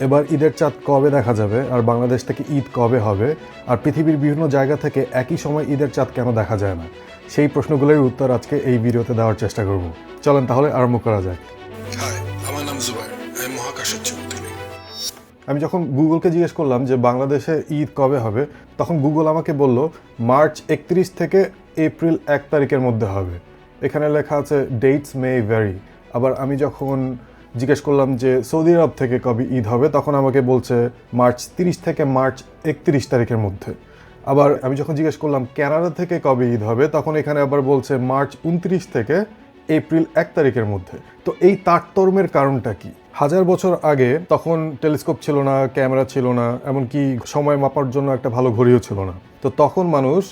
এবার ঈদের চাঁদ কবে দেখা যাবে? আর বাংলাদেশ থেকে ঈদ কবে হবে? আর পৃথিবীর বিভিন্ন জায়গা থেকে একই সময় ঈদের চাঁদ কেন দেখা যায় না? সেই প্রশ্নগুলোর উত্তর আজকে এই ভিডিওতে দেওয়ার চেষ্টা করব। চলেন তাহলে আরম্ভ করা যাক। আমার নাম জুবাইর। আমি মহাকাশের আমি যখন গুগলকে জিজ্ঞেস করলাম যে বাংলাদেশে ঈদ কবে হবে তখন গুগল আমাকে বলল মার্চ একত্রিশ থেকে এপ্রিল এক তারিখের মধ্যে হবে। এখানে লেখা আছে ডেটস মে ভ্যারি আবার আমি যখন জিজ্ঞেস করলাম যে, সৌদি আরব থেকে কবে ঈদ হবে? তখন আমাকে বলছে, মার্চ তিরিশ থেকে মার্চ একত্রিশ তারিখের মধ্যে। আবার আমি যখন জিজ্ঞেস করলাম ক্যানাডা থেকে কবে ঈদ হবে? তখন এখানে আবার বলছে, মার্চ উনত্রিশ থেকে এপ্রিল এক তারিখের মধ্যে। তো এই তারতর্মের কারণটা কি? হাজার বছর আগে তখন টেলিস্কোপ ছিল না, ক্যামেরা ছিল না, এমনকি সময় মাপার জন্য একটা ভালো ঘড়িও ছিল না। তো তখন মানুষ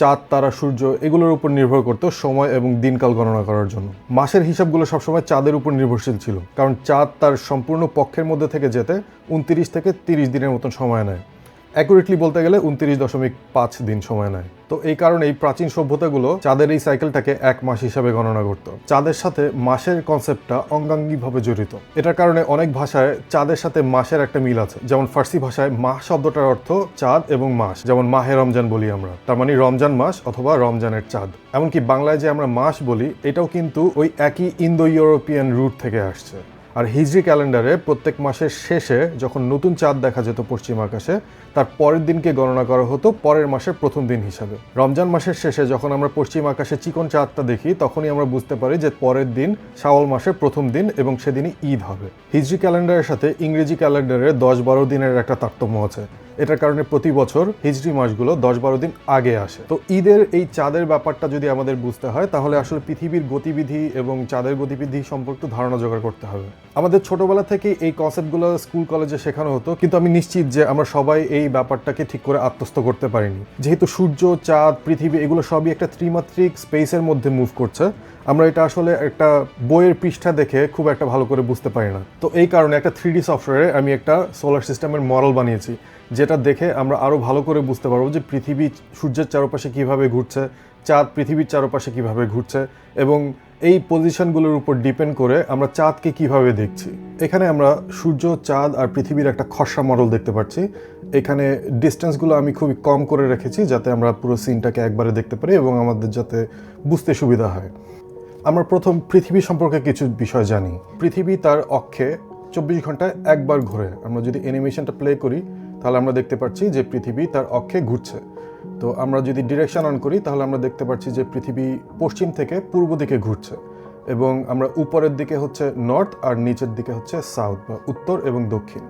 চাঁদ, তারা, সূর্য এগুলোর উপর নির্ভর করত সময় এবং দিনকাল গণনা করার জন্য। মাসের হিসাবগুলো সবসময় চাঁদের উপর নির্ভরশীল ছিল, কারণ চাঁদ তার সম্পূর্ণ পক্ষের মধ্যে থেকে যেতে উনত্রিশ থেকে তিরিশ দিনের মতন সময় নেয়। অ্যাকুরেটলি বলতে গেলে উনত্রিশ দশমিক পাঁচ দিন সময় নেয়। তো এই কারণে এই প্রাচীন সভ্যতাগুলো চাঁদের এই সাইকেলটাকে এক মাস হিসাবে গণনা করত। চাঁদের সাথে মাসের কনসেপ্টটা অঙ্গাঙ্গিভাবে জড়িত। এটার কারণে অনেক ভাষায় চাঁদের সাথে মাসের একটা মিল আছে। যেমন ফার্সি ভাষায় মাহ শব্দটার অর্থ চাঁদ এবং মাস। যেমন মাহে রমজান বলি আমরা। তার মানে রমজান মাস অথবা রমজানের চাঁদ। এমনকি বাংলায় যে আমরা মাস বলি, এটাও কিন্তু ওই একই ইন্দো ইউরোপিয়ান রুট থেকে আসছে। আর হিজরি ক্যালেন্ডারে প্রত্যেক মাসের শেষে যখন নতুন চাঁদ দেখা যেত পশ্চিম আকাশে, তার পরের দিনকে গণনা করা হতো পরের মাসের প্রথম দিন হিসাবে। রমজান মাসের শেষে যখন আমরা পশ্চিম আকাশে চিকন চাঁদটা দেখি, তখনই আমরা বুঝতে পারি যে পরের দিন শাওয়াল মাসের প্রথম দিন এবং সেদিনই ঈদ হবে। হিজরি ক্যালেন্ডারের সাথে ইংরেজি ক্যালেন্ডারে দশ বারো দিনের একটা তারতম্য আছে। এটার কারণে প্রতি বছর হিজরি মাসগুলো দশ বারো দিন আগে আসে। তো ঈদের এই চাঁদের ব্যাপারটা যদি আমাদের বুঝতে হয়, তাহলে আসলে পৃথিবীর গতিবিধি এবং চাঁদের গতিবিধি সম্পর্কে ধারণা জোগাড় করতে হবে। আমাদের ছোটবেলা থেকে এই কনসেপ্টগুলো স্কুল কলেজে শেখানো হতো, কিন্তু আমি নিশ্চিত যে আমরা সবাই এই ব্যাপারটাকে ঠিক করে আত্মস্থ করতে পারিনি। যেহেতু সূর্য, চাঁদ, পৃথিবী, এগুলো সবই একটা ত্রিমাত্রিক স্পেসের মধ্যে মুভ করছে আমরা এটা আসলে একটা বইয়ের পৃষ্ঠা দেখে খুব একটা ভালো করে বুঝতে পারি না। তো এই কারণে একটা থ্রি ডি সফটওয়্যারে আমি একটা সোলার সিস্টেমের মডেল বানিয়েছি, যেটা দেখে আমরা আরও ভালো করে বুঝতে পারব যে পৃথিবী সূর্যের চারপাশে কীভাবে ঘুরছে, চাঁদ পৃথিবীর চারপাশে কীভাবে ঘুরছে, এবং এই পজিশনগুলোর উপর ডিপেন্ড করে আমরা চাঁদকে কীভাবে দেখছি। এখানে আমরা সূর্য, চাঁদ আর পৃথিবীর একটা খসড়া মডেল দেখতে পাচ্ছি। এখানে ডিস্টেন্সগুলো আমি খুবই কম করে রেখেছি, যাতে আমরা পুরো সিনটাকে একবারে দেখতে পারি এবং আমাদের যাতে বুঝতে সুবিধা হয়। আমরা প্রথম পৃথিবী সম্পর্কে কিছু বিষয় জানি। পৃথিবী তার অক্ষে চব্বিশ ঘন্টায় একবার ঘোরে। আমরা যদি অ্যানিমেশনটা প্লে করি, তাহলে আমরা দেখতে পাচ্ছি যে পৃথিবী তার অক্ষে ঘুরছে। তো আমরা যদি ডিরেকশন অন করি, তাহলে আমরা দেখতে পাচ্ছি যে পৃথিবী পশ্চিম থেকে পূর্ব দিকে ঘুরছে এবং আমরা উপরের দিকে হচ্ছে নর্থ আর নিচের দিকে হচ্ছে সাউথ বা উত্তর এবং দক্ষিণ।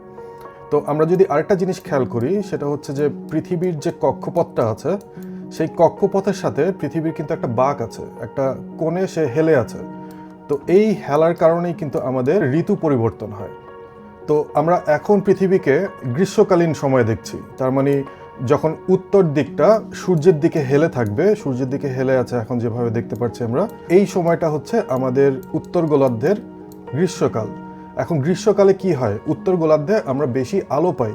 তো আমরা যদি আরেকটা জিনিস খেয়াল করি, সেটা হচ্ছে যে পৃথিবীর যে কক্ষপথটা আছে সেই কক্ষপথের সাথে পৃথিবীর কিন্তু একটা বাঁক আছে, একটা কোণে সে হেলে আছে। তো এই হেলার কারণেই কিন্তু আমাদের ঋতু পরিবর্তন হয়। তো আমরা এখন পৃথিবীকে গ্রীষ্মকালীন সময় দেখছি, তার মানে যখন উত্তর দিকটা সূর্যের দিকে হেলে থাকবে, সূর্যের দিকে হেলে আছে এখন যেভাবে দেখতে পাচ্ছি আমরা, এই সময়টা হচ্ছে আমাদের উত্তর গোলার্ধের গ্রীষ্মকাল। এখন গ্রীষ্মকালে কি হয়? উত্তর গোলার্ধে আমরা বেশি আলো পাই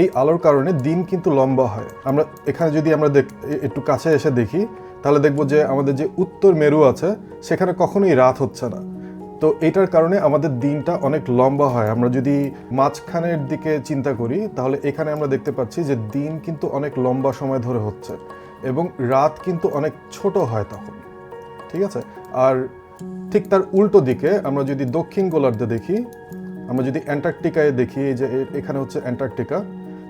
এই আলোর কারণে দিন কিন্তু লম্বা হয়। আমরা এখানে যদি আমরা দেখ একটু কাছে এসে দেখি, তাহলে দেখব যে আমাদের যে উত্তর মেরু আছে, সেখানে কখনোই রাত হচ্ছে না। তো এটার কারণে আমাদের দিনটা অনেক লম্বা হয়। আমরা যদি মাঝখানের দিকে চিন্তা করি, তাহলে এখানে আমরা দেখতে পাচ্ছি যে দিন কিন্তু অনেক লম্বা সময় ধরে হচ্ছে এবং রাত কিন্তু অনেক ছোট হয় তখন। ঠিক আছে? আর ঠিক তার উল্টো দিকে আমরা যদি দক্ষিণ গোলার্ধে দেখি, আমরা যদি অ্যান্টার্কটিকায় দেখি যে এখানে হচ্ছে অ্যান্টার্কটিকা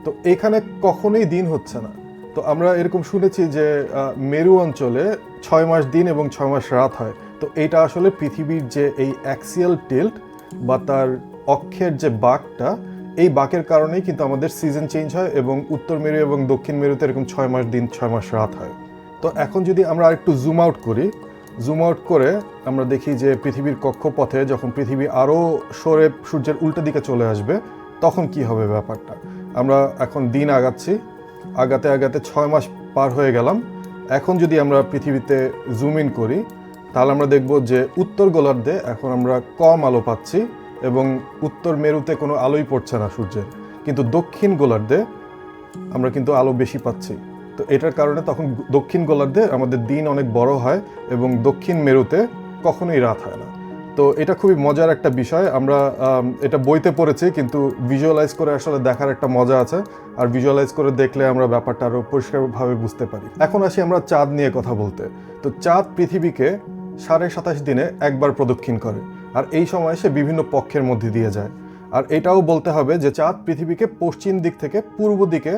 তো এখানে কখনোই দিন হচ্ছে না। তো আমরা এরকম শুনেছি যে মেরু অঞ্চলে ছয় মাস দিন এবং ছয় মাস রাত হয়। তো এইটা আসলে পৃথিবীর যে এই অ্যাক্সিয়াল টিল্ট বা তার অক্ষের যে বাঘটা, এই বাঁকের কারণেই কিন্তু আমাদের সিজন চেঞ্জ হয় এবং উত্তর মেরু এবং দক্ষিণ মেরুতে এরকম ছয় মাস দিন, ছয় মাস রাত হয়। তো এখন যদি আমরা আরেকটু জুম আউট করি জুম আউট করে আমরা দেখি যে পৃথিবীর কক্ষপথে যখন পৃথিবী আরও সরে সূর্যের উল্টো দিকে চলে আসবে, তখন কি হবে ব্যাপারটা? আমরা এখন দিন আগাচ্ছি। আগাতে আগাতে ছয় মাস পার হয়ে গেলাম। এখন যদি আমরা পৃথিবীতে জুম ইন করি, তাহলে আমরা দেখব যে উত্তর গোলার্ধে এখন আমরা কম আলো পাচ্ছি এবং উত্তর মেরুতে কোনো আলোই পড়ছে না সূর্যের। কিন্তু দক্ষিণ গোলার্ধে আমরা কিন্তু আলো বেশি পাচ্ছি। তো এটার কারণে তখন দক্ষিণ গোলার্ধে আমাদের দিন অনেক বড় হয় এবং দক্ষিণ মেরুতে কখনোই রাত হয় না। তো এটা খুবই মজার একটা বিষয়। আমরা এটা বইতে পড়েছি, কিন্তু ভিজুয়ালাইজ করে আসলে দেখার একটা মজা আছে। আর ভিজুয়ালাইজ করে দেখলে আমরা ব্যাপারটা আরও পরিষ্কারভাবে বুঝতে পারি। এখন আসি আমরা চাঁদ নিয়ে কথা বলতে। তো চাঁদ পৃথিবীকে সাড়ে সাতাশ দিনে একবার প্রদক্ষিণ করে, আর এই সময় সে বিভিন্ন পক্ষের মধ্যে দিয়ে যায়। আর এটাও বলতে হবে যে চাঁদ পৃথিবীকে পশ্চিম দিক থেকে পূর্ব দিকে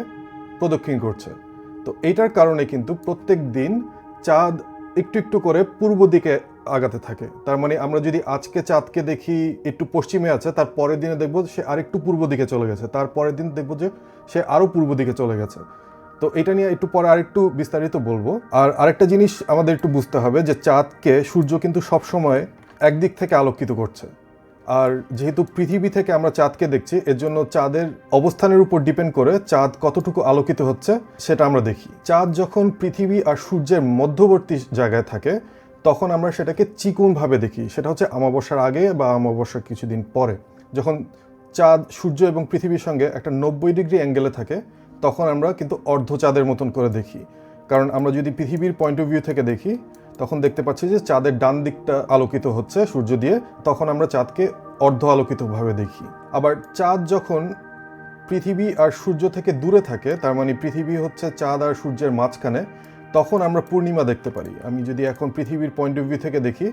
প্রদক্ষিণ করছে। তো এইটার কারণে কিন্তু প্রত্যেক দিন চাঁদ একটু একটু করে পূর্ব দিকে আগাতে থাকে। তার মানে আমরা যদি আজকে চাঁদকে দেখি একটু পশ্চিমে আছে, তার পরের দিনে দেখব সে আরেকটু পূর্ব দিকে চলে গেছে। তার পরের দিন দেখব যে সে আরও পূর্ব দিকে চলে গেছে। তো এটা নিয়ে একটু পরে আরেকটু বিস্তারিত বলব। আর আরেকটা জিনিস আমাদের একটু বুঝতে হবে যে চাঁদকে সূর্য কিন্তু সবসময় একদিক থেকে আলোকিত করছে। আর যেহেতু পৃথিবী থেকে আমরা চাঁদকে দেখছি, এর জন্য চাঁদের অবস্থানের উপর ডিপেন্ড করে চাঁদ কতটুকু আলোকিত হচ্ছে সেটা আমরা দেখি। চাঁদ যখন পৃথিবী আর সূর্যের মধ্যবর্তী জায়গায় থাকে তখন আমরা সেটাকে চিকুনভাবে দেখি। সেটা হচ্ছে অমাবস্যার আগে বা অমাবস্যার কিছুদিন পরে। যখন চাঁদ, সূর্য এবং পৃথিবীর সঙ্গে একটা নব্বই ডিগ্রি অ্যাঙ্গেলে থাকে, তখন আমরা কিন্তু অর্ধ চাঁদের মতন করে দেখি। কারণ আমরা যদি পৃথিবীর পয়েন্ট অফ ভিউ থেকে দেখি, তখন দেখতে পাচ্ছি যে চাঁদের ডান দিকটা আলোকিত হচ্ছে সূর্য দিয়ে, তখন আমরা চাঁদকে অর্ধ আলোকিতভাবে দেখি। আবার চাঁদ যখন পৃথিবী আর সূর্য থেকে দূরে থাকে, তার মানে পৃথিবী হচ্ছে চাঁদ আর সূর্যের মাঝখানে তখন আমরা পূর্ণিমা দেখতে পারি। আমি যদি এখন পৃথিবীর পয়েন্ট অফ ভিউ থেকে দেখি,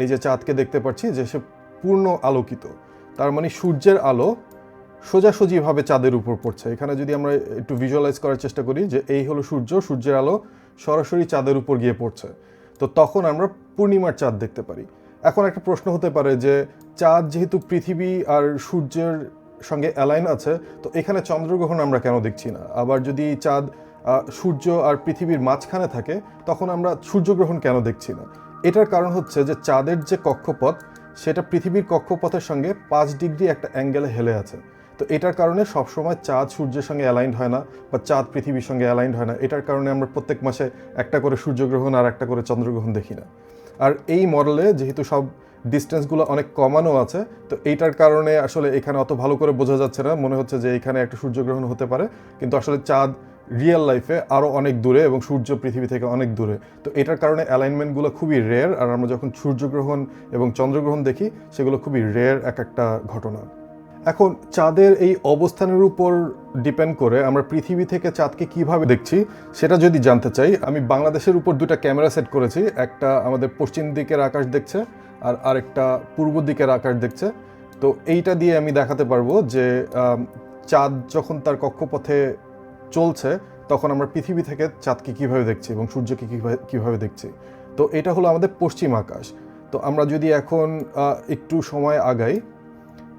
এই যে চাঁদকে দেখতে পাচ্ছি যে সে পূর্ণ আলোকিত। তার মানে সূর্যের আলো সোজাসুজিভাবে চাঁদের উপর পড়ছে। এখানে যদি আমরা একটু ভিজুয়ালাইজ করার চেষ্টা করি যে এই হলো সূর্য, সূর্যের আলো সরাসরি চাঁদের উপর গিয়ে পড়ছে। তো তখন আমরা পূর্ণিমার চাঁদ দেখতে পারি। এখন একটা প্রশ্ন হতে পারে যে চাঁদ যেহেতু পৃথিবী আর সূর্যের সঙ্গে অ্যালাইন আছে, তো এখানে চন্দ্রগ্রহণ আমরা কেন দেখছি না? আবার যদি চাঁদ সূর্য আর পৃথিবীর মাঝখানে থাকে, তখন আমরা সূর্যগ্রহণ কেন দেখছি না? এটার কারণ হচ্ছে যে চাঁদের যে কক্ষপথ, সেটা পৃথিবীর কক্ষপথের সঙ্গে পাঁচ ডিগ্রি একটা অ্যাঙ্গেলে হেলে আছে। তো এটার কারণে সবসময় চাঁদ সূর্যের সঙ্গে অ্যালাইন্ড হয় না বা চাঁদ পৃথিবীর সঙ্গে অ্যালাইন্ড হয় না। এটার কারণে আমরা প্রত্যেক মাসে একটা করে সূর্যগ্রহণ আর একটা করে চন্দ্রগ্রহণ দেখি না। আর এই মডেলে যেহেতু সব ডিস্টেন্সগুলো অনেক কমানো আছে, তো এইটার কারণে আসলে এখানে অত ভালো করে বোঝা যাচ্ছে না। মনে হচ্ছে যে এখানে একটা সূর্যগ্রহণ হতে পারে, কিন্তু আসলে চাঁদ রিয়েল লাইফে আরও অনেক দূরে এবং সূর্য পৃথিবী থেকে অনেক দূরে। তো এটার কারণে অ্যালাইনমেন্টগুলো খুবই রেয়ার আর আমরা যখন সূর্যগ্রহণ এবং চন্দ্রগ্রহণ দেখি, সেগুলো খুবই রেয়ার এক একটা ঘটনা। এখন চাঁদের এই অবস্থানের উপর ডিপেন্ড করে আমরা পৃথিবী থেকে চাঁদকে কীভাবে দেখছি, সেটা যদি জানতে চাই, আমি বাংলাদেশের উপর দুটো ক্যামেরা সেট করেছি, একটা আমাদের পশ্চিম দিকের আকাশ দেখছে আর আরেকটা পূর্ব দিকের আকাশ দেখছে। তো এইটা দিয়ে আমি দেখাতে পারব যে চাঁদ যখন তার কক্ষপথে চলছে, তখন আমরা পৃথিবী থেকে চাঁদকে কীভাবে দেখছি এবং সূর্যকে কীভাবে, কীভাবে দেখছি। তো এটা হলো আমাদের পশ্চিম আকাশ। তো আমরা যদি এখন একটু সময় আগাই,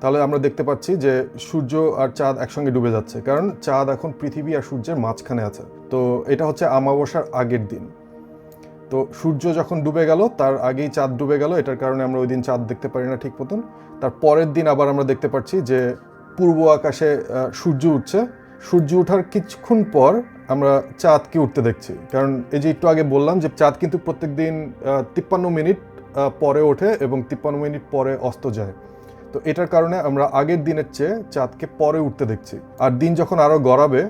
তাহলে আমরা দেখতে পাচ্ছি যে সূর্য আর চাঁদ একসঙ্গে ডুবে যাচ্ছে। কারণ চাঁদ এখন পৃথিবী আর সূর্যের মাঝখানে আছে। তো এটা হচ্ছে আমাবস্যার আগের দিন। তো সূর্য যখন ডুবে গেল, তার আগেই চাঁদ ডুবে গেল। এটার কারণে আমরা ওই দিন চাঁদ দেখতে পারি না ঠিক মতন। তার পরের দিন আবার আমরা দেখতে পাচ্ছি যে পূর্ব আকাশে সূর্য উঠছে। সূর্য ওঠার কিছুক্ষণ পর আমরা চাঁদকে উঠতে দেখছি। কারণ এই যে একটু আগে বললাম যে চাঁদ কিন্তু প্রত্যেক দিন তিপ্পান্ন মিনিট পরে ওঠে এবং তিপ্পান্ন মিনিট পরে অস্ত যায়। তো এটার কারণে আমরা আগের দিনের চেয়ে চাঁদকে পরে উঠতে দেখছি। আর দিন যখন আরও গড়াবে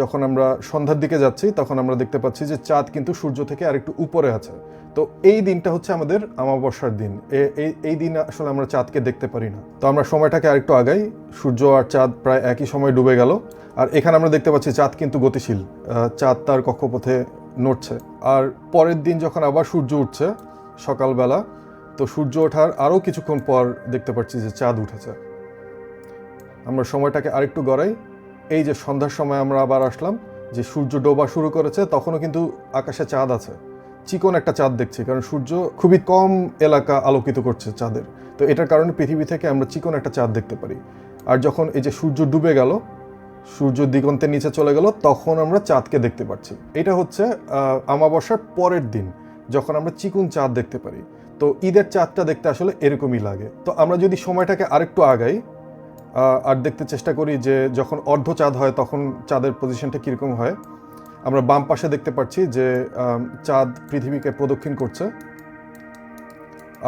যখন আমরা সন্ধ্যার দিকে যাচ্ছি, তখন আমরা দেখতে পাচ্ছি যে চাঁদ কিন্তু সূর্য থেকে আরেকটু উপরে আছে। তো এই দিনটা হচ্ছে আমাদের আমাবস্যার দিন। এই দিন আসলে আমরা চাঁদকে দেখতে পারি না। তো আমরা সময়টাকে আরেকটু আগাই। সূর্য আর চাঁদ প্রায় একই সময় ডুবে গেল। আর এখানে আমরা দেখতে পাচ্ছি চাঁদ কিন্তু গতিশীল। চাঁদ তার কক্ষপথে নড়ছে। আর পরের দিন যখন আবার সূর্য উঠছে, সকালবেলা, তো সূর্য ওঠার আরও কিছুক্ষণ পর দেখতে পাচ্ছি যে চাঁদ উঠেছে। আমরা সময়টাকে আরেকটু গড়াই। এই যে সন্ধ্যার সময় আমরা আবার আসলাম, যে সূর্য ডোবা শুরু করেছে, তখনও কিন্তু আকাশে চাঁদ আছে। চিকন একটা চাঁদ দেখছি, কারণ সূর্য খুবই কম এলাকা আলোকিত করছে চাঁদের। তো এটার কারণে পৃথিবী থেকে আমরা চিকন একটা চাঁদ দেখতে পারি। আর যখন এই যে সূর্য ডুবে গেল, সূর্য দিগন্তের নিচে চলে গেল, তখন আমরা চাঁদকে দেখতে পাচ্ছি। এটা হচ্ছে আমাবস্যার পরের দিন, যখন আমরা চিকুন চাঁদ দেখতে পারি। তো ঈদের চাঁদটা দেখতে আসলে এরকমই লাগে। তো আমরা যদি সময়টাকে আরেকটু আগাই আর দেখতে চেষ্টা করি যে যখন অর্ধ চাঁদ হয় তখন চাঁদের পজিশনটা কীরকম হয়। আমরা বাম পাশে দেখতে পাচ্ছি যে চাঁদ পৃথিবীকে প্রদক্ষিণ করছে।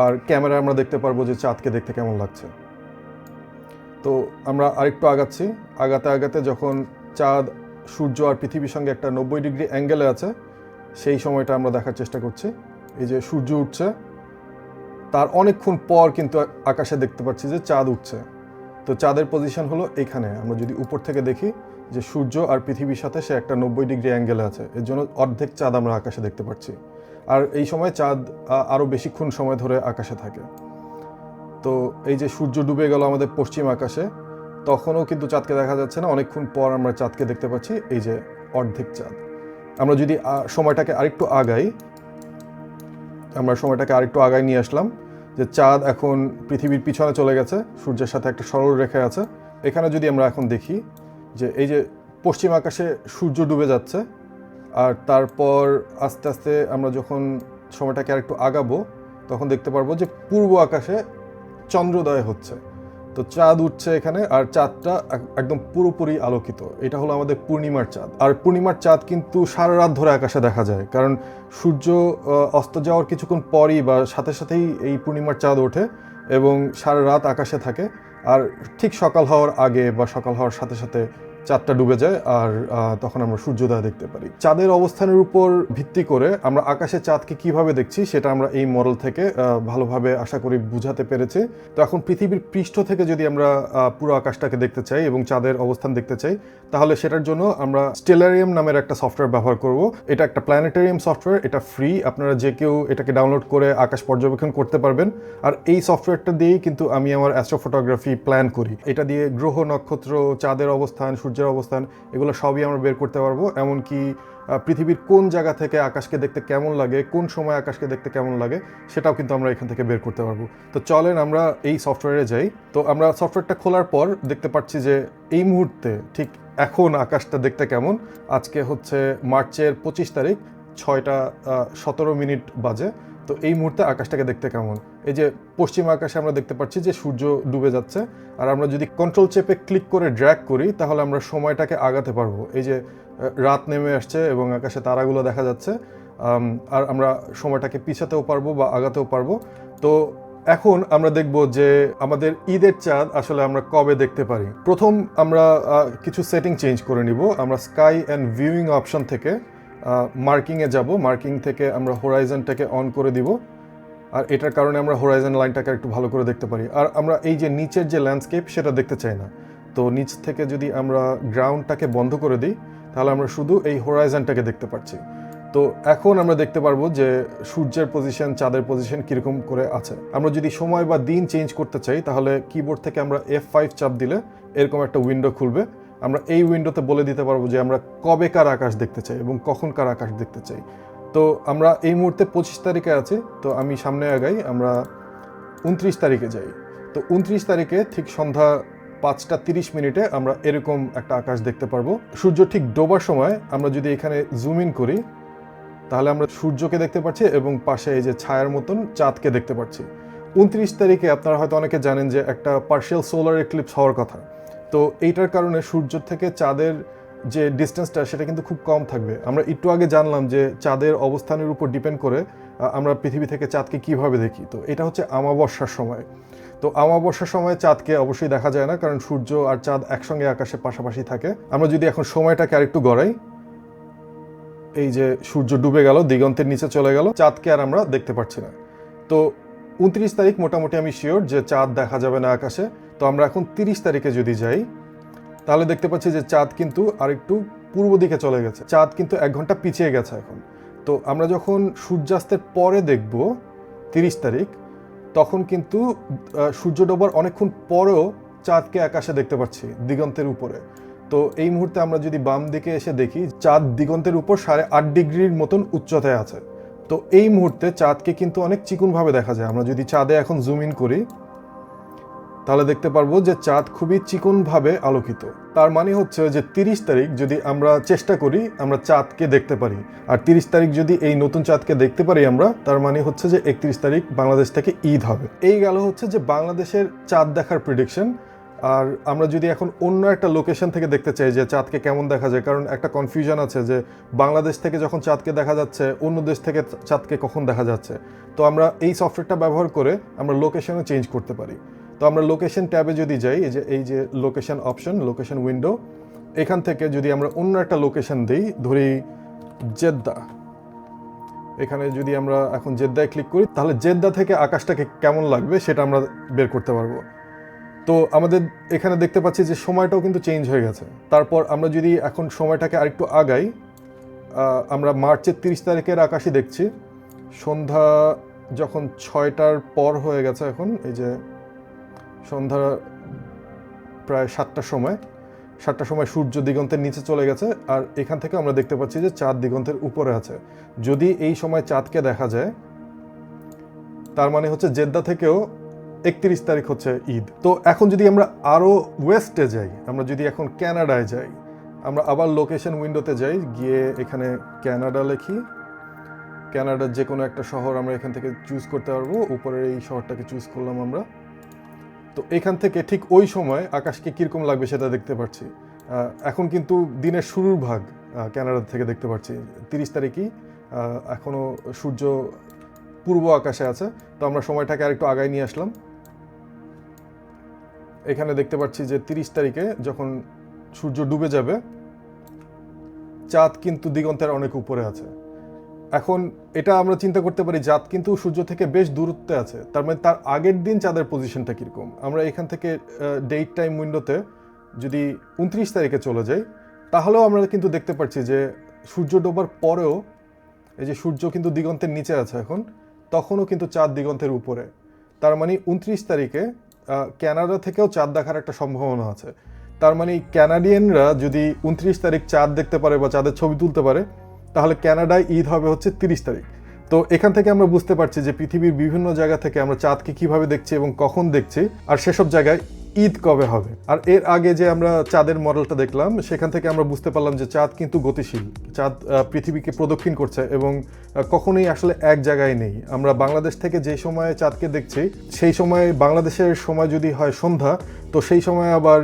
আর ক্যামেরায় আমরা দেখতে পারব যে চাঁদকে দেখতে কেমন লাগছে। তো আমরা আরেকটু আগাচ্ছি। আগাতে আগাতে যখন চাঁদ, সূর্য আর পৃথিবীর সঙ্গে একটা নব্বই ডিগ্রি অ্যাঙ্গেলে আছে, সেই সময়টা আমরা দেখার চেষ্টা করছি। এই যে সূর্য উঠছে, তার অনেকক্ষণ পর কিন্তু আকাশে দেখতে পাচ্ছি যে চাঁদ উঠছে। তো চাঁদের পজিশন হলো এখানে। আমরা যদি উপর থেকে দেখি যে সূর্য আর পৃথিবীর সাথে সে একটা নব্বই ডিগ্রি অ্যাঙ্গেলে আছে। এর জন্য অর্ধেক চাঁদ আমরা আকাশে দেখতে পাচ্ছি। আর এই সময় চাঁদ আরও বেশিক্ষণ সময় ধরে আকাশে থাকে। তো এই যে সূর্য ডুবে গেল আমাদের পশ্চিম আকাশে, তখনও কিন্তু চাঁদকে দেখা যাচ্ছে না। অনেকক্ষণ পর আমরা চাঁদকে দেখতে পাচ্ছি, এই যে অর্ধেক চাঁদ। আমরা যদি সময়টাকে আরেকটু আগাই, আমরা সময়টাকে আরেকটু আগায় নিয়ে আসলাম। যে চাঁদ এখন পৃথিবীর পিছনে চলে গেছে, সূর্যের সাথে একটা সরল রেখা আছে। এখানে যদি আমরা এখন দেখি যে এই যে পশ্চিম আকাশে সূর্য ডুবে যাচ্ছে, আর তারপর আস্তে আস্তে আমরা যখন সময়টাকে আর একটু আগাবো, তখন দেখতে পারব যে পূর্ব আকাশে চন্দ্রোদয় হচ্ছে। তো চাঁদ উঠছে এখানে আর চাঁদটা একদম পুরোপুরি আলোকিত। এটা হলো আমাদের পূর্ণিমার চাঁদ। আর পূর্ণিমার চাঁদ কিন্তু সারা রাত ধরে আকাশে দেখা যায়, কারণ সূর্য অস্ত যাওয়ার কিছুক্ষণ পরই বা সাথে সাথেই এই পূর্ণিমার চাঁদ ওঠে এবং সারা রাত আকাশে থাকে। আর ঠিক সকাল হওয়ার আগে বা সকাল হওয়ার সাথে সাথে চাঁদটা ডুবে যায় আর তখন আমরা সূর্যোদয় দেখতে পারি। চাঁদের অবস্থানের উপর ভিত্তি করে আমরা আকাশে চাঁদকে কীভাবে দেখছি সেটা আমরা এই মডেল থেকে ভালোভাবে আশা করি বুঝাতে পেরেছি। তো এখন পৃথিবীর পৃষ্ঠ থেকে যদি আমরা পুরো আকাশটাকে দেখতে চাই এবং চাঁদের অবস্থান দেখতে চাই, তাহলে সেটার জন্য আমরা স্টেলারিয়াম নামের একটা সফটওয়্যার ব্যবহার করব। এটা একটা প্ল্যানেটারিয়াম সফটওয়্যার এটা ফ্রি আপনারা যে কেউ এটাকে ডাউনলোড করে আকাশ পর্যবেক্ষণ করতে পারবেন। আর এই সফটওয়্যারটা দিয়েই কিন্তু আমি আমার অ্যাস্ট্রোফটোগ্রাফি প্ল্যান করি। এটা দিয়ে গ্রহ নক্ষত্র, চাঁদের অবস্থান সূর্যের অবস্থান, এগুলো সবই আমরা বের করতে পারব। এমনকি পৃথিবীর কোন জায়গা থেকে আকাশকে দেখতে কেমন লাগে, কোন সময় আকাশকে দেখতে কেমন লাগে, সেটাও কিন্তু আমরা এখান থেকে বের করতে পারব। তো চলেন আমরা এই সফটওয়্যারে যাই। তো আমরা সফটওয়্যারটা খোলার পর দেখতে পাচ্ছি যে এই মুহূর্তে ঠিক এখন আকাশটা দেখতে কেমন। আজকে হচ্ছে মার্চের পঁচিশ তারিখ, ছয়টা সতেরো মিনিট বাজে। তো এই মুহূর্তে আকাশটাকে দেখতে কেমন? এই যে পশ্চিম আকাশে আমরা দেখতে পাচ্ছি যে সূর্য ডুবে যাচ্ছে। আর আমরা যদি কন্ট্রোল চেপে ক্লিক করে ড্র্যাগ করি, তাহলে আমরা সময়টাকে আগাতে পারব। এই যে রাত নেমে আসছে এবং আকাশে তারাগুলো দেখা যাচ্ছে। আর আমরা সময়টাকে পিছাতেও পারব বা আগাতেও পারব। তো এখন আমরা দেখব যে আমাদের ঈদের চাঁদ আসলে আমরা কবে দেখতে পারি। প্রথম আমরা কিছু সেটিং চেঞ্জ করে নিব। আমরা স্কাই অ্যান্ড ভিউইং অপশন থেকে মার্কিংয়ে যাব। মার্কিং থেকে আমরা হোরাইজনটাকে অন করে দিব। আর এটার কারণে আমরা হোরাইজন লাইনটাকে একটু ভালো করে দেখতে পারি। আর আমরা এই যে নিচের যে ল্যান্ডস্কেপ সেটা দেখতে চাই না। তো নিচ থেকে যদি আমরা গ্রাউন্ডটাকে বন্ধ করে দিই, তাহলে আমরা শুধু এই হোরাইজনটাকে দেখতে পাচ্ছি। তো এখন আমরা দেখতে পারব যে সূর্যের পজিশন চাঁদের পজিশন কীরকম করে আছে। আমরা যদি সময় বা দিন চেঞ্জ করতে চাই, তাহলে কিবোর্ড থেকে আমরা এফ ফাইভ চাপ দিলে এরকম একটা উইন্ডো খুলবে। আমরা এই উইন্ডোতে বলে দিতে পারব যে আমরা কবে কার আকাশ দেখতে চাই এবং কখন কার আকাশ দেখতে চাই। তো আমরা এই মুহূর্তে পঁচিশ তারিখে আছি, তো আমি সামনে আগাই, আমরা উনত্রিশ তারিখে যাই। তো উনত্রিশ তারিখে ঠিক সন্ধ্যা পাঁচটা তিরিশ মিনিটে আমরা এরকম একটা আকাশ দেখতে পারব। সূর্য ঠিক ডোবার সময় আমরা যদি এখানে জুম ইন করি, তাহলে আমরা সূর্যকে দেখতে পাচ্ছি এবং পাশে এই যে ছায়ার মতন চাঁদকে দেখতে পাচ্ছি। উনত্রিশ তারিখে আপনারা হয়তো অনেকে জানেন যে একটা পার্শিয়াল সোলার এক্লিপস হওয়ার কথা। তো এইটার কারণে সূর্য থেকে চাঁদের যে ডিস্টেন্সটা সেটা কিন্তু খুব কম থাকবে। আমরা একটু আগে জানলাম যে চাঁদের অবস্থানের উপর ডিপেন্ড করে আমরা পৃথিবী থেকে চাঁদকে কীভাবে দেখি। তো এটা হচ্ছে আমাবস্যার সময়। তো আমাবস্যার সময় চাঁদকে অবশ্যই দেখা যায় না, কারণ সূর্য আর চাঁদ একসঙ্গে আকাশে পাশাপাশি থাকে। আমরা যদি এখন সময়টাকে আরেকটু গড়াই, এই যে সূর্য ডুবে গেল, দিগন্তের নিচে চলে গেল, চাঁদকে আর আমরা দেখতে পাচ্ছি না। তো উনত্রিশ তারিখ মোটামুটি আমি শিওর যে চাঁদ দেখা যাবে না আকাশে। তো আমরা এখন তিরিশ তারিখে যদি যাই, তাহলে দেখতে পাচ্ছি যে চাঁদ কিন্তু আরেকটু পূর্ব দিকে চলে গেছে। চাঁদ কিন্তু এক ঘণ্টা পিছিয়ে গেছে এখন। তো আমরা যখন সূর্যাস্তের পরে দেখব তিরিশ তারিখ, তখন কিন্তু সূর্য ডোবার অনেকক্ষণ পরেও চাঁদকে আকাশে দেখতে পাচ্ছি দিগন্তের উপরে। তো এই মুহূর্তে আমরা যদি বাম দিকে এসে দেখি, চাঁদ দিগন্তের উপর সাড়ে আট ডিগ্রির মতন উচ্চতায় আছে। তো এই মুহূর্তে চাঁদকে কিন্তু অনেক চিকুনভাবে দেখা যায়। আমরা যদি চাঁদে এখন জুম ইন করি, তাহলে দেখতে পারব যে চাঁদ খুবই চিকনভাবে আলোকিত। তার মানে হচ্ছে যে তিরিশ তারিখ যদি আমরা চেষ্টা করি, আমরা চাঁদকে দেখতে পারি। আর তিরিশ তারিখ যদি এই নতুন চাঁদকে দেখতে পারি আমরা, তার মানে হচ্ছে যে একত্রিশ তারিখ বাংলাদেশ থেকে ঈদ হবে। এই গেল হচ্ছে যে বাংলাদেশের চাঁদ দেখার প্রিডিকশন আর আমরা যদি এখন অন্য একটা লোকেশন থেকে দেখতে চাই যে চাঁদকে কেমন দেখা যায়, কারণ একটা কনফিউশন আছে যে বাংলাদেশ থেকে যখন চাঁদকে দেখা যাচ্ছে, অন্য দেশ থেকে চাঁদকে কখন দেখা যাচ্ছে? তো আমরা এই সফটওয়্যারটা ব্যবহার করে আমরা লোকেশনও চেঞ্জ করতে পারি। তো আমরা লোকেশন ট্যাবে যদি যাই, এই যে এই যে লোকেশন অপশন লোকেশন উইন্ডো এখান থেকে যদি আমরা অন্য একটা লোকেশন দিই, ধরি জেদ্দা। এখানে যদি আমরা এখন জেদ্দায় ক্লিক করি, তাহলে জেদ্দা থেকে আকাশটাকে কেমন লাগবে সেটা আমরা বের করতে পারব। তো আমাদের এখানে দেখতে পাচ্ছি যে সময়টাও কিন্তু চেঞ্জ হয়ে গেছে। তারপর আমরা যদি এখন সময়টাকে আরেকটু আগাই আমরা মার্চের তিরিশ তারিখের আকাশই দেখছি। সন্ধ্যা যখন ছয়টার পর হয়ে গেছে এখন, এই যে সন্ধ্যা প্রায় সাতটার সময় সাতটার সময় সূর্য দিগন্তের নিচে চলে গেছে আর এখান থেকে আমরা দেখতে পাচ্ছি যে চাঁদ দিগন্তের উপরে আছে। যদি এই সময় চাঁদকে দেখা যায়, তার মানে হচ্ছে জেদ্দা থেকেও একত্রিশ তারিখ হচ্ছে ঈদ। তো এখন যদি আমরা আরও ওয়েস্টে যাই, আমরা যদি এখন ক্যানাডায় যাই, আমরা আবার লোকেশন উইন্ডোতে যাই, গিয়ে এখানে ক্যানাডা লেখি। ক্যানাডার যে কোনো একটা শহর আমরা এখান থেকে চুজ করতে পারব। উপরের এই শহরটাকে চুজ করলাম আমরা। তো এখান থেকে ঠিক ওই সময় আকাশকে কীরকম লাগবে সেটা দেখতে পাচ্ছি এখন কিন্তু দিনের শুরুর ভাগ ক্যানাডা থেকে দেখতে পাচ্ছি তিরিশ তারিখই এখনও সূর্য পূর্ব আকাশে আছে। তো আমরা সময়টাকে আরেকটু আগায় নিয়ে আসলাম। এখানে দেখতে পাচ্ছি যে তিরিশ তারিখে যখন সূর্য ডুবে যাবে, চাঁদ কিন্তু দিগন্তের অনেক উপরে আছে। এখন এটা আমরা চিন্তা করতে পারি, চাঁদ কিন্তু সূর্য থেকে বেশ দূরত্বে আছে। তার মানে তার আগের দিন চাঁদের পজিশনটা কীরকম? আমরা এখান থেকে ডেট টাইম উইন্ডোতে যদি উনত্রিশ তারিখে চলে যাই, তাহলেও আমরা কিন্তু দেখতে পাচ্ছি যে সূর্য ডোবার পরেও এই যে সূর্য কিন্তু দিগন্তের নিচে আছে এখন, তখনও কিন্তু চাঁদ দিগন্তের উপরে। তার মানে উনত্রিশ তারিখে ক্যানাডা থেকেও চাঁদ দেখার একটা সম্ভাবনা আছে। তার মানে ক্যানাডিয়ানরা যদি উনত্রিশ তারিখ চাঁদ দেখতে পারে বা চাঁদের ছবি তুলতে পারে, তাহলে ক্যানাডায় ঈদ হবে হচ্ছে তিরিশ তারিখ। তো এখান থেকে আমরা বুঝতে পারছি যে পৃথিবীর বিভিন্ন জায়গা থেকে আমরা চাঁদকে কীভাবে দেখছি এবং কখন দেখছি, আর সেসব জায়গায় ঈদ কবে হবে? আর এর আগে যে আমরা চাঁদের মডেলটা দেখলাম, সেখান থেকে আমরা বুঝতে পারলাম যে চাঁদ কিন্তু গতিশীল। চাঁদ পৃথিবীকে প্রদক্ষিণ করছে এবং কখনোই আসলে এক জায়গায় নেই। আমরা বাংলাদেশ থেকে যে সময়ে চাঁদকে দেখছি, সেই সময় বাংলাদেশের সময় যদি হয় সন্ধ্যা তো সেই সময় আবার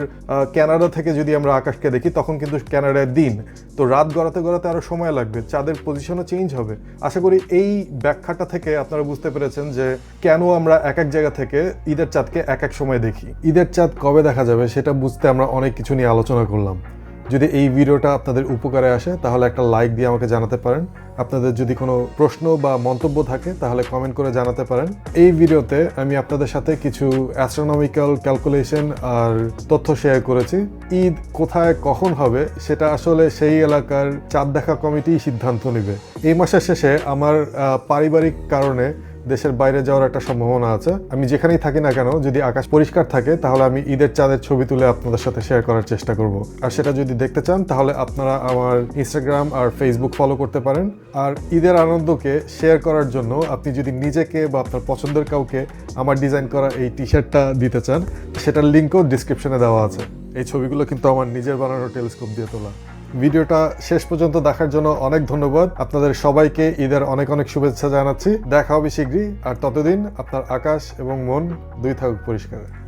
ক্যানাডা থেকে যদি আমরা আকাশকে দেখি, তখন কিন্তু ক্যানাডায় দিন। তো রাত গড়াতে গড়াতে আরও সময় লাগবে, চাঁদের পজিশনও চেঞ্জ হবে। আশা করি এই ব্যাখ্যাটা থেকে আপনারা বুঝতে পেরেছেন যে কেন আমরা এক এক জায়গা থেকে ঈদের চাঁদকে এক এক সময় দেখি। ঈদের চাঁদ কবে দেখা যাবে, সেটা বুঝতে আমরা অনেক কিছু নিয়ে আলোচনা করলাম। যদি এই ভিডিওটা আপনাদের উপকারে আসে, তাহলে একটা লাইক দিয়ে আমাকে জানাতে পারেন। আপনাদের যদি কোনো প্রশ্ন বা মন্তব্য থাকে, তাহলে কমেন্ট করে জানাতে পারেন। এই ভিডিওতে আমি আপনাদের সাথে কিছু অ্যাস্ট্রোনমিক্যাল ক্যালকুলেশন আর তথ্য শেয়ার করেছি। ঈদ কোথায়, কখন হবে, সেটা আসলে সেই এলাকার চাঁদ দেখা কমিটি সিদ্ধান্ত নেবে। এই মাসের শেষে আমার পারিবারিক কারণে দেশের বাইরে যাওয়ার একটা সম্ভাবনা আছে। আমি যেখানেই থাকি না কেন, যদি আকাশ পরিষ্কার থাকে, তাহলে আমি ঈদের চাঁদের ছবি তুলে আপনাদের সাথে শেয়ার করার চেষ্টা করব। আর সেটা যদি দেখতে চান, তাহলে আপনারা আমার ইনস্টাগ্রাম আর ফেসবুক ফলো করতে পারেন। আর ঈদের আনন্দকে শেয়ার করার জন্য আপনি যদি নিজেকে বা আপনার পছন্দের কাউকে আমার ডিজাইন করা এই টি শার্টটা দিতে চান, সেটার লিঙ্কও ডিসক্রিপশনে দেওয়া আছে। এই ছবিগুলো কিন্তু আমার নিজের বানানো টেলিস্কোপ দিয়ে তোলা। ভিডিওটা শেষ পর্যন্ত দেখার জন্য অনেক ধন্যবাদ। আপনাদের সবাইকে ঈদের অনেক অনেক শুভেচ্ছা জানাচ্ছি। দেখা হবে শীঘ্রই। আর ততদিন আপনার আকাশ এবং মন দুই থাকুক পরিষ্কার।